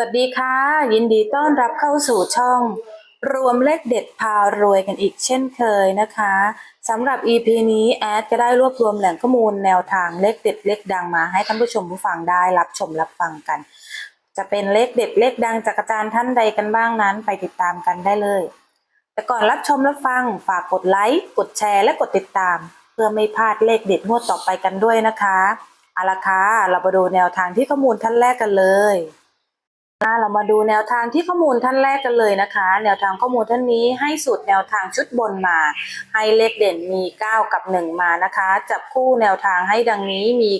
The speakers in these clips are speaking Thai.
วัสดีค่ะ ยินดีต้อนรับเข้าสู่ช่อง รวมเลขเด็ดพารวยกันอีกเช่นเคยนะคะสำหรับ EP นี้แอดก็ได้รวบรวมแหล่งข้อมูลแนวทางเลขเด็ดเลขดังมาให้ท่านผู้ชมผู้ฟังได้รับชมรับฟังกัน จะเป็นเลขเด็ดเลขดังจากอาจารย์ท่านใดกันบ้างนั้น ไปติดตามกันได้เลย แต่ก่อนรับชมรับฟังฝากกดไลค์กดแชร์และกดติดตาม เพื่อไม่พลาดเลขเด็ดงวดต่อไปกันด้วยนะคะเอาละค่ะเรามาดูแนวทางที่ข้อมูลท่านแรกกันเลย เรามาดูแนวทางที่ข้อมูลท่านแรกกันเลยนะคะ แนวทางข้อมูลท่านนี้ให้สูตรแนวทางชุดบนมา ให้เลขเด่นมี 9 กับ 1 มานะคะ จับคู่แนวทางให้ดังนี้มี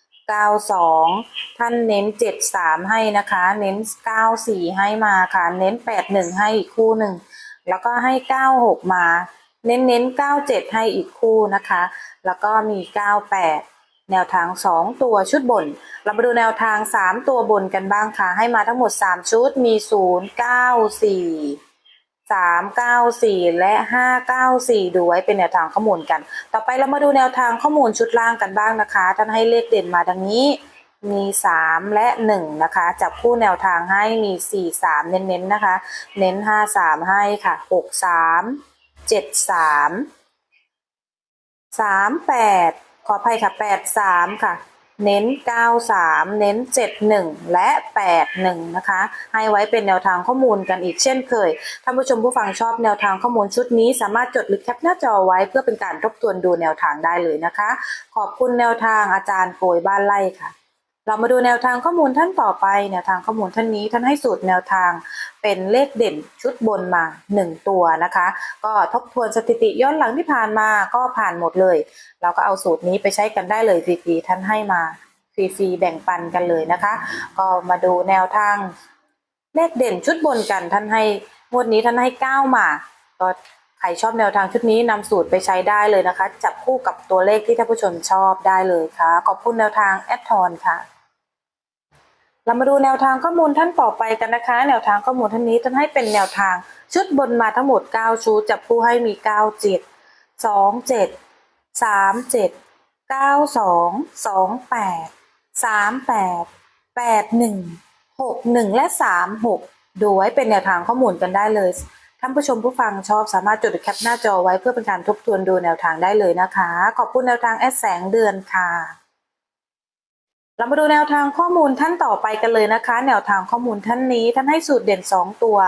91 92 ท่านเน้น 73 ให้นะคะ เน้น 94 ให้มาค่ะ เน้น 81 ให้อีกคู่หนึ่ง แล้วก็ให้ 96 มา เน้นเน้น97 ให้อีกคู่นะคะ แล้วก็มี 98 แนวทาง 2 ตัวชุดบน เรามาดูแนวทาง 3 ตัวบนกันบ้างค่ะ ให้มาทั้งหมด 3 ชุดมี 0 9 4 3 9 4 และ 5 9 4 ดูไว้เป็นแนวทางข้อมูลกัน ต่อไปเรามาดูแนวทางข้อมูลชุดล่างกันบ้างนะคะ ท่านให้เลขเด่นมาดังนี้มี 3 และ 1 นะคะ จับคู่แนวทางให้มี 4 3 เน้นๆนะคะ เน้น 5 3 ให้ค่ะ 6 3 7 3สามแปด ขออภัยค่ะแปดสามค่ะ เน้นเก้าสามเน้นเจ็ดหนึ่งและแปดหนึ่งนะคะ ให้ไว้เป็นแนวทางข้อมูลกันอีกเช่นเคย ท่านผู้ชมผู้ฟังชอบแนวทางข้อมูลชุดนี้ สามารถจดหรือแคปหน้าจอไว้เพื่อเป็นการทบทวนดูแนวทางได้เลยนะคะ ขอบคุณแนวทางอาจารย์โปรยบ้านไล่ค่ะ เรามาดูแนวทางข้อมูลท่านต่อไป แนวทางข้อมูลท่านนี้ท่านให้สูตรแนวทางเป็นเลขเด่นชุดบนมา 1 ตัวนะคะ ก็ทบทวนสถิติย้อนหลังที่ผ่านมาก็ผ่านหมดเลย เราก็เอาสูตรนี้ไปใช้กันได้เลยฟรีๆท่านให้มาฟรีๆแบ่งปันกันเลยนะคะ ก็มาดูแนวทางเลขเด่นชุดบนกันท่านให้งวดนี้ท่านให้เก้ามาก็ใครชอบแนวทางชุดนี้นำสูตรไปใช้ได้เลยนะคะ จับคู่กับตัวเลขที่ท่านผู้ชมชอบได้เลยค่ะ ขอบคุณแนวทางแอดทอนค่ะ เรามาดูแนวทางข้อมูลท่านต่อไปกันนะคะ แนวทางข้อมูลท่านนี้ท่านให้เป็นแนวทาง ชุดบนมาทั้งหมด 9 ชุดจับผู้ให้มี 9 7 2 7 3 7 9 2 2 8 3 8 8 1 6 1 และ 3 6 ดูไว้เป็นแนวทางข้อมูลกันได้เลย ท่านผู้ชมผู้ฟังชอบสามารถจดแคปหน้าจอไว้เพื่อเป็นการทบทวนดูแนวทางได้เลยนะคะ ขอบคุณแนวทางแอดแสงเดือนค่ะ เรามาดูแนวทางข้อมูลท่านต่อไปกันเลยนะคะ แนวทางข้อมูลท่านนี้ ท่านให้สูตรเด่น 2 ตัว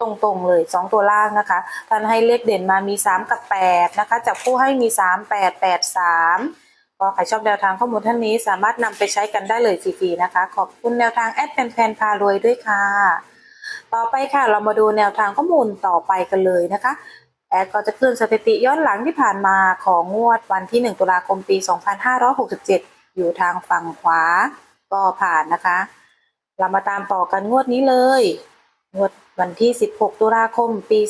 ตรงๆเลย 2 ตัวล่างนะคะ ท่านให้เลขเด่นมามี 3 กับ 8 นะคะจับคู่ให้มี 3 8 8 3 ก็ใครชอบแนวทางข้อมูลท่านนี้สามารถนำไปใช้กันได้เลยฟรีๆนะคะ ขอบคุณแนวทางแอดแฟนแฟนพารวยด้วยค่ะ ต่อไปค่ะเรามาดูแนวทางข้อมูลต่อไปกันเลยนะคะแอดก็จะขึ้นสถิติย้อนหลังที่ผ่านมาของงวดวันที่ 1 ตุลาคมปี 2567 อยู่ทางฝั่งขวาก็ผ่านนะคะ เรามาตามต่อกันงวดนี้เลย งวดวันที่ 16 ตุลาคม ปี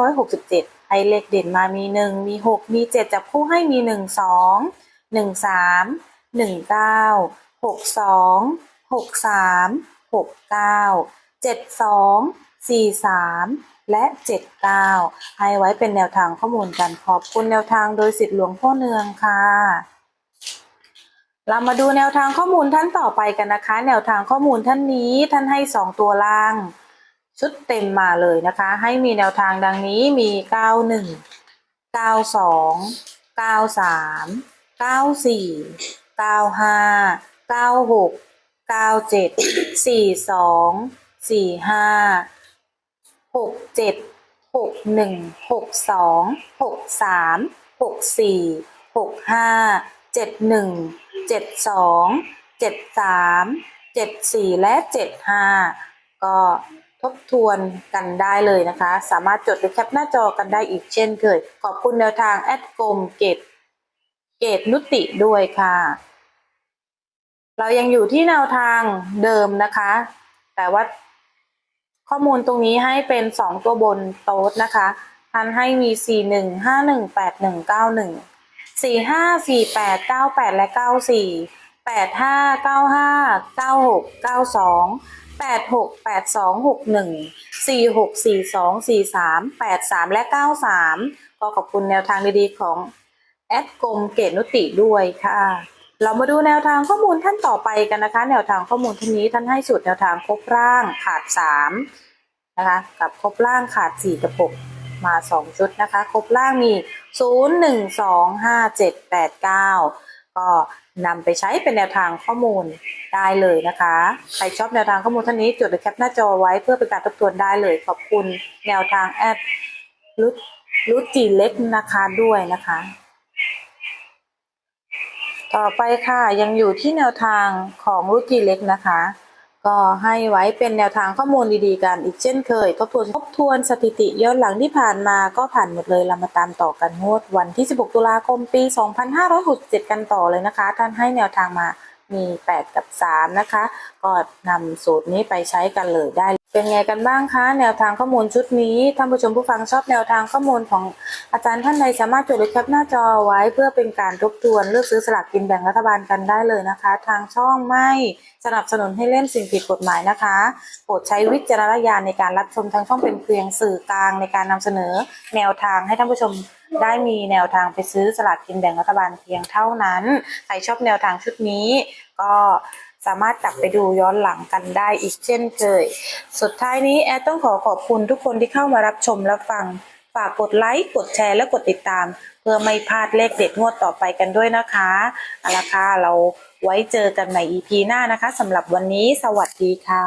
2567ให้เลขเด่นมามี 1 มี 6 มี 7 จับคู่ให้มี 1 2 1 3 1 9 6 2 6 3 6 9 7 2 4 3 และ 79 ให้ไว้เป็นแนวทางข้อมูลกันขอบคุณแนวทางโดยสิทธิ์หลวงพ่อเนืองค่ะ เรามาดูแนวทางข้อมูลท่านต่อไปกันนะคะ แนวทางข้อมูลท่านนี้ท่านให้สองตัวล่าง ชุดเต็มมาเลยนะคะ ให้มีแนวทางดังนี้มี 91 92 93 94 95 96 97 42 45 67 61 62 63 64 65 71 72 73 74 และ 75 ก็ทบทวนกันได้เลยนะคะ สามารถจดหรือแคปหน้าจอกันได้อีกเช่นเคย ขอบคุณแนวทางแอดกรมเกตเกตนุติด้วยค่ะ เรายังอยู่ที่แนวทางเดิมนะคะ แต่ว่าข้อมูลตรงนี้ให้เป็น 2 ตัวบนโต๊ะนะคะท่านให้มี 4 1 5 1 8 1 9 1 สี่ห้าสี่แปดเก้าแปดและเก้าสี่แปดห้าเก้าห้าเก้าหกเก้าสองแปดหกแปดสองหกหนึ่งสี่หกสี่สองสี่สามแปดสามและเก้าสามก็ขอบคุณแนวทางดีๆของแอดกรมเกตนุติด้วยค่ะ เรามาดูแนวทางข้อมูลท่านต่อไปกันนะคะ แนวทางข้อมูลท่านนี้ท่านให้สูตรแนวทางครบร่างขาดสามนะคะ กับครบร่างขาดสี่กับหกมาสองชุดนะคะ ครบร่างมี ศูนย์หนึ่งสองห้าเจ็ดแปดเก้าก็นำไปใช้เป็นแนวทางข้อมูลได้เลยนะคะ ใครชอบแนวทางข้อมูลท่านนี้ จดหรือแคปหน้าจอไว้เพื่อเป็นการทบทวนได้เลย ขอบคุณแนวทางแอดรุดรุดจีเล็กนะคะด้วยนะคะ ต่อไปค่ะยังอยู่ที่แนวทางของรุจีเล็กนะคะ ก็ให้ไว้เป็นแนวทางข้อมูลดีๆกันอีกเช่นเคย ทบทวนทบทวนสถิติย้อนหลังที่ผ่านมาก็ผ่านหมดเลยเรามาตามต่อกันงวดวันที่ 16 ตุลาคมปี 2567 กันต่อเลยนะคะ ท่านให้แนวทางมา มี 8 กับ 3 นะคะ ก็นำสูตรนี้ไปใช้กันเลยได้ เป็นไงกันบ้างคะ แนวทางข้อมูลชุดนี้ท่านผู้ชมผู้ฟังชอบแนวทางข้อมูลของอาจารย์ท่านใดสามารถจดหรือแคปหน้าจอไว้เพื่อเป็นการทบทวนเลือกซื้อสลากกินแบ่งรัฐบาลกันได้เลยนะคะ ทางช่องไม่สนับสนุนให้เล่นสิ่งผิดกฎหมายนะคะ โปรดใช้วิจารณญาณในการรับชมทางช่องเป็นเพียงสื่อกลางในการนำเสนอแนวทางให้ท่านผู้ชม ได้มีแนวทางไปซื้อสลากกินแบ่งรัฐบาลเพียงเท่านั้น ใครชอบแนวทางชุดนี้ ก็สามารถกลับไปดูย้อนหลังกันได้อีกเช่นเคย สุดท้ายนี้แอดต้องขอขอบคุณทุกคนที่เข้ามารับชมและฟัง ฝากกดไลค์ กดแชร์ และกดติดตาม เพื่อไม่พลาดเลขเด็ดงวดต่อไปกันด้วยนะคะเอาละค่ะเราไว้เจอกันใหม่ EP หน้านะคะสำหรับวันนี้ สวัสดีค่ะ